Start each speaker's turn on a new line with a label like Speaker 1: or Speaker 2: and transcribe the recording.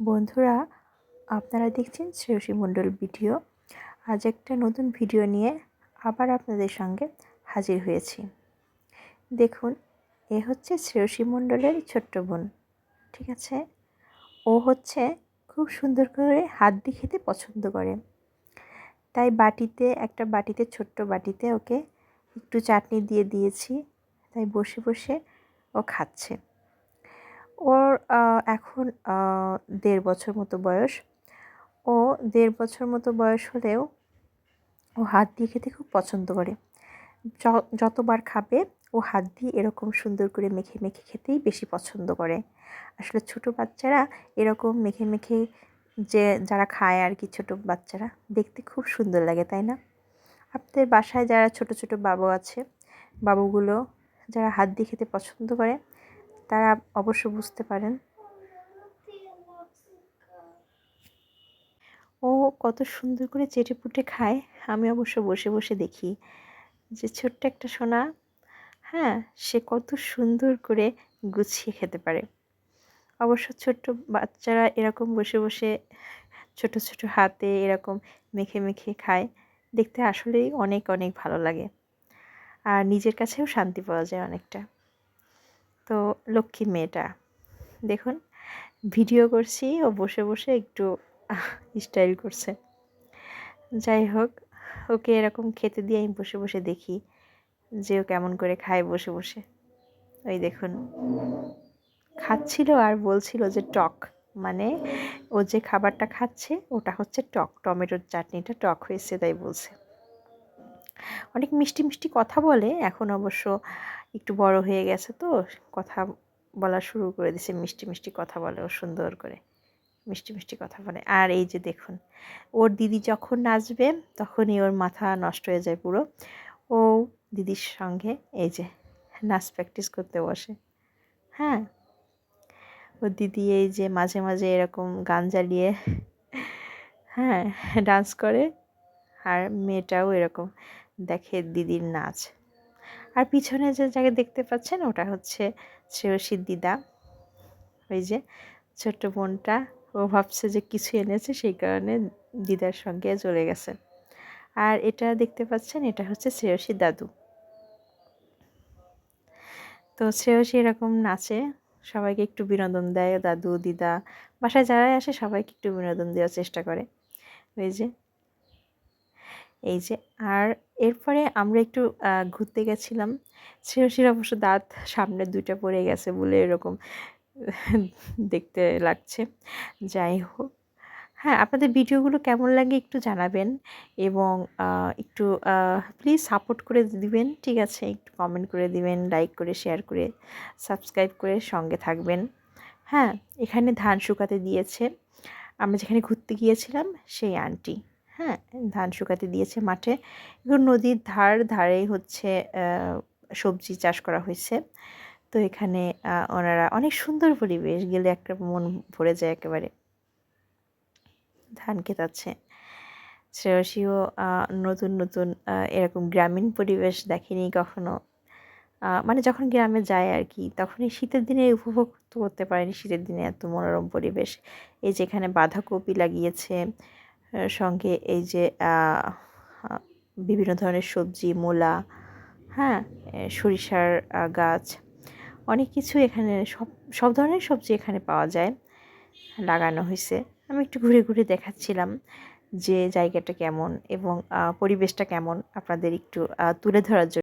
Speaker 1: বন্ধুরা, আপনারা দেখছেন শ্রেয়সী মণ্ডল ভিডিও। আজ একটা নতুন ভিডিও নিয়ে আবার আপনাদের সঙ্গে হাজির হয়েছি। দেখুন, এ হচ্ছে শ্রেয়সী মণ্ডলের ছোট্ট বোন, ঠিক আছে? ও হচ্ছে খুব সুন্দর করে হাত দিয়ে খেতে পছন্দ করে। তাই বাটিতে, একটা বাটিতে, ছোট্ট বাটিতে ওকে একটু চাটনি দিয়ে দিয়েছি। তাই বসে বসে ও খাচ্ছে। ওর এখন দেড় বছর মতো বয়স। ও দেড় বছর মতো বয়স হলেও ও হাত দিয়ে খেতে খুব পছন্দ করে। যতবার খাবে, ও হাত দিয়ে এরকম সুন্দর করে মেখে মেখে খেতেই বেশি পছন্দ করে। আসলে ছোট বাচ্চারা এরকম মেখে মেখে যে, যারা খায় আর কি ছোটো বাচ্চারা, দেখতে খুব সুন্দর লাগে, তাই না? আপনাদের বাসায় যারা ছোট ছোট বাবু আছে, বাবুগুলো যারা হাত দিয়ে খেতে পছন্দ করে তারা অবশ্য বুঝতে পারেন। ও কত সুন্দর করে চেটে পুটে খায়। আমি অবশ্য বসে বসে দেখি যে ছোট্ট একটা সোনা হ্যাঁ সে কত সুন্দর করে গুছিয়ে খেতে পারে। অবশ্য ছোট্ট বাচ্চারা এরকম বসে বসে ছোট ছোট হাতে এরকম মেখে মেখে খায়। দেখতে আসলেই অনেক অনেক ভালো লাগে। আর নিজের কাছেও শান্তি পাওয়া যায় অনেকটা। তো লক্ষ্মী মেয়েটা। দেখুন, ভিডিও করছি, ও বসে বসে একটু স্টাইল করছে। যাই হোক, ওকে এরকম খেতে দিয়ে আমি বসে বসে দেখি যে ও কেমন করে খায় বসে বসে। ওই দেখুন, খাচ্ছিল আর বলছিল যে টক। মানে ও যে খাবারটা খাচ্ছে, ওটা হচ্ছে টক, টমেটোর চাটনিটা টক হয়েছে, তাই বলছে। অনেক মিষ্টি মিষ্টি কথা বলে, এখন অবশ্য একটু বড় হয়ে গেছে তো, কথা বলা শুরু করে দিছে, মিষ্টি মিষ্টি কথা বলে ও সুন্দর করে। মিষ্টি মিষ্টি কথা বলে। আর এই যে দেখুন, ওর দিদি যখন নাচবে, তখনই ওর মাথা নষ্ট হয়ে যায় পুরো। ও দিদির সঙ্গে এই যে নাচ প্র্যাকটিস করতে বসে। হ্যাঁ? ও দিদি এই যে মাঝে মাঝে এরকম গান জ্বালিয়ে হ্যাঁ ডান্স করে। আর মেয়েটাও এরকম দেখে দিদির নাচ। আর পিছনে যে যাকে দেখতে পাচ্ছেন ওটা হচ্ছে শ্রেয়সীর দিদা ওই যে ছোট্ট বোনটা, ও ভাবছে যে কিছু এনেছে, সেই কারণে দিদার সঙ্গে চলে গেছে। আর এটা দেখতে পাচ্ছেন, এটা হচ্ছে শ্রেয়সীর দাদু। তো শ্রেয়সী এরকম নাচে, সবাইকে একটু বিনোদন দেয়, দাদু, দিদা, বাসায় যারাই আসে সবাইকে একটু বিনোদন দেওয়ার চেষ্টা করে। ওই যে এই যে, আর এরপরে আমরা একটু ঘুরতে গেছিলাম। শ্রেয়সীর অবশ্য দাঁত সামনে দুইটা পড়ে গেছে বলে এরকম দেখতে লাগছে। যাই হোক। হ্যাঁ আপনাদের ভিডিওগুলো কেমন লাগে একটু জানাবেন এবং একটু প্লিজ সাপোর্ট করে দিবেন, ঠিক আছে? একটু কমেন্ট করে দিবেন লাইক করে শেয়ার করে সাবস্ক্রাইব করে সঙ্গে থাকবেন। হ্যাঁ এখানে ধান শুকাতে দিয়েছে। আমরা যেখানে ঘুরতে গিয়েছিলাম, সেই আন্টি। হ্যাঁ ধান শুকাতে দিয়েছে মাঠে। এগুলো নদীর ধার ধারেই হচ্ছে সবজি চাষ করা হয়েছে। তো এখানে ওনারা অনেক সুন্দর পরিবেশ, গেলে একটা মন ভরে যায় একেবারে। ধান খেতাচ্ছে শ্রেয়সীও নতুন নতুন এরকম গ্রামীণ পরিবেশ দেখেনি কখনো। মানে যখন গ্রামে যায় আর কি তখন এই শীতের দিনে উপভোগ করতে পারেনি, শীতের দিনে এত মনোরম পরিবেশ। এই যেখানে বাঁধাকপি লাগিয়েছে সঙ্গে এই যে বিভিন্ন ধরনের সবজি, মূলা হ্যাঁ সরিষার গাছ, অনেক কিছু এখানে সব সব ধরনের সবজি এখানে পাওয়া যায়, লাগানো হয়েছে। আমি একটু ঘুরে ঘুরে দেখাচ্ছিলাম যে জায়গাটা কেমন এবং পরিবেশটা কেমন আপনাদের একটু তুলে ধরার জন্য।